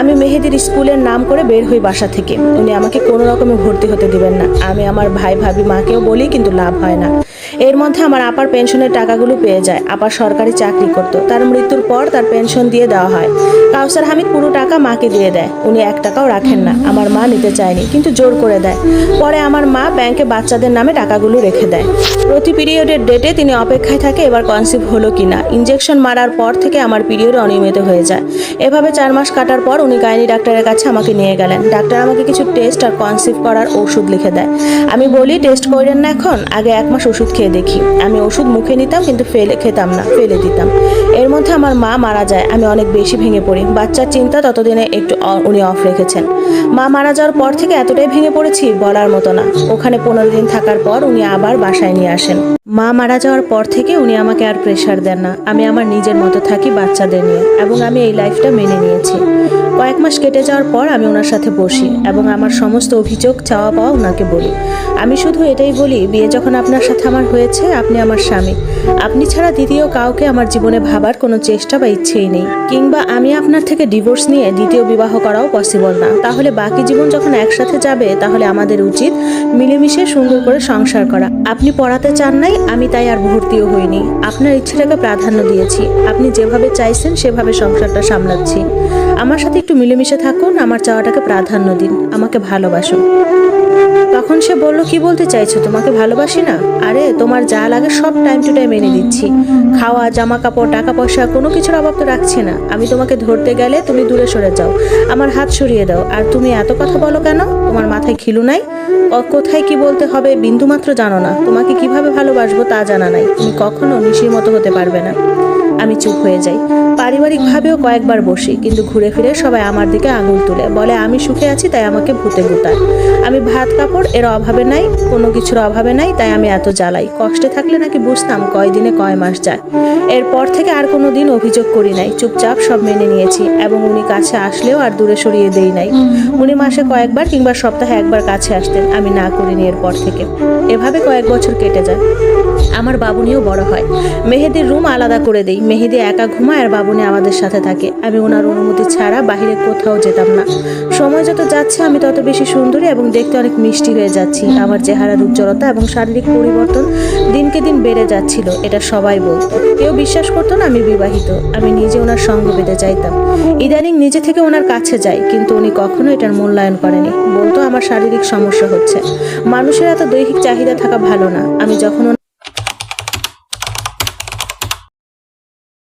আমি মেহেদির স্কুলের নাম করে বের হই বাসা থেকে। উনি আমাকে কোনো রকমে ভর্তি হতে দিবেন না। আমি আমার ভাই ভাবি মাকেও বলি, কিন্তু লাভ হয় না। এর মধ্যে আমার আপার পেনশনের টাকাগুলো পেয়ে যায়। আপার সরকারি চাকরি করত। তার মৃত্যুর পর তার পেনশন দিয়ে দেওয়া হয়। কাউসার হামিদ পুরো টাকা মাকে দিয়ে দেয়। উনি এক টাকাও রাখেন না। আমার মা নিতে চায়নি, কিন্তু জোর করে দেয়। পরে আমার মা ব্যাংকে বাচ্চাদের নামে টাকাগুলো রেখে দেয়। প্রতি পিরিয়ডের ডেটে তিনি অপেক্ষায় থাকে এবার কনসিভ হলো কি না ইঞ্জেকশন মারার পর থেকে আমার পিরিয়ড অনিয়মিত হয়ে যায়। এভাবে চার মাস কাটার পর উনি গাইনি ডাক্তারের কাছে আমাকে নিয়ে গেলেন। ডাক্তার আমাকে কিছু টেস্ট আর কনসিভ করার ওষুধ লিখে দেয়। আমি বলি, টেস্ট করেন না এখন? আগে এক মাস ওষুধ খেয়ে দেখি। আমি ওষুধ মুখে নিতাম, কিন্তু ফেলে খেতাম না, ফেলে দিতাম। এর মধ্যে আমার মা মারা যায়। আমি অনেক বেশি ভেঙে পড়ি। বাচ্চার চিন্তা ততদিনে একটু উনি অফ রেখেছেন। মা মারা যাওয়ার পর থেকে এতটাই ভেঙে পড়েছি বলার মতো না। ওখানে পনেরো দিন থাকার পর উনি আবার বাসায় নিয়ে আসেন। মা মারা যাওয়ার পর থেকে উনি আমাকে আর প্রেশার দেন না। আমি আমার নিজের মতো থাকি বাচ্চাদের নিয়ে এবং আমি এই লাইফটা মেনে নিয়েছি। কয়েক মাস কেটে যাওয়ার পর আমি ওনার সাথে বসি এবং আমার সমস্ত অভিযোগ চাওয়া পাওয়া ওনাকে বলি। আমি শুধু এটাই বলি, বিয়ে যখন আপনার সাথে আমার হয়েছে, আপনি আমার স্বামী। আপনি ছাড়া দ্বিতীয় কাউকে আমার জীবনে ভাবার কোনো চেষ্টা বা ইচ্ছেই নেই। কিংবা আমি আপনার থেকে ডিভোর্স নিয়ে দ্বিতীয় বিবাহ করাও পসিবল না। তাহলে বাকি জীবন যখন একসাথে যাবে, তাহলে আমাদের উচিত মিলেমিশে সুন্দর করে সংসার করা। আপনি পড়াতে চান নাই, আমি তাই আর ভর্তিও হইনি। আপনার ইচ্ছেটাকে প্রাধান্য দিয়েছি। আপনি যেভাবে চাইছেন, সেভাবে সংসারটা সামলাচ্ছি। আমার সাথে একটু মিলেমিশে থাকুন, আমার চাওয়াটাকে প্রাধান্য দিন। আমাকে ভালোবাসুন। তখন সে বলল, কি বলতে চাইছো? তোমাকে ভালোবাসি না? আরে, তোমার যা লাগে সব টাইম টু টাইম এনে দিচ্ছি। খাওয়া জামা কাপড় টাকা পয়সা কোনো কিছুর অভাব তো রাখছি না। আমি তোমাকে ধরতে গেলে তুমি দূরে সরে যাও। আমার হাত সরিয়ে দাও। আর তুমি এত কথা বলো কেন? তোমার মাথায় খিলু নাই? কোথায় কি বলতে হবে বিন্দুমাত্র জানো না। তোমাকে কীভাবে ভালোবাসবো তা জানা নাই। তুমি কখনো নিশির মতো হতে পারবে না। আমি চুপ হয়ে যাই। পারিবারিকভাবেও কয়েকবার বসি, কিন্তু ঘুরে ফিরে সবাই আমার দিকে আঙুল তুলে, বলে, আমি সুখে আছি, তাই আমাকে ভূতে গুতায়। আমি ভাত কাপড়, এর অভাবে নাই, কোনো কিছুর অভাবে নাই, তাই আমি এত জ্বালাই। কষ্টে থাকলে নাকি বুঝতাম কয় দিনে কয় মাস যায়। এরপর থেকে আর কোনো দিন অভিযোগ করি নাই, চুপচাপ সব মেনে নিয়েছি, এবং উনি কাছে আসলেও আর দূরে সরিয়ে দেই নাই। উনি মাসে কয়েকবার কিংবা সপ্তাহে একবার কাছে আসতেন, আমি না করিনি এরপর থেকে। এভাবে কয়েক বছর কেটে যায়। আমার বাবুনিও বড় হয়। মেহেদির রুম আলাদা করে দেই মেহেদি একা ঘুমায় আর বাবুনি আমাদের সাথে থাকে। আমি ওনার অনুমতি ছাড়া বাইরে কোথাও যেতাম না। সময় যত যাচ্ছে, আমি তত বেশি সুন্দরী এবং দেখতে অনেক মিষ্টি হয়ে যাচ্ছি। আমার চেহারার উজ্জ্বলতা এবং শারীরিক পরিবর্তন দিনকে দিন বেড়ে যাচ্ছিল, এটা সবাই বলতো। কেউ বিশ্বাস করতো না আমি বিবাহিত। আমি নিজে ওনার সঙ্গ পেতে চাইতাম। ইদানিং নিজে থেকে ওনার কাছে যাই, কিন্তু উনি কখনো এটার মূল্যায়ন করেনি। বলতো, আমার শারীরিক সমস্যা হচ্ছে। মানুষের এত দৈহিক চাহিদা থাকা ভালো না। আমি যখন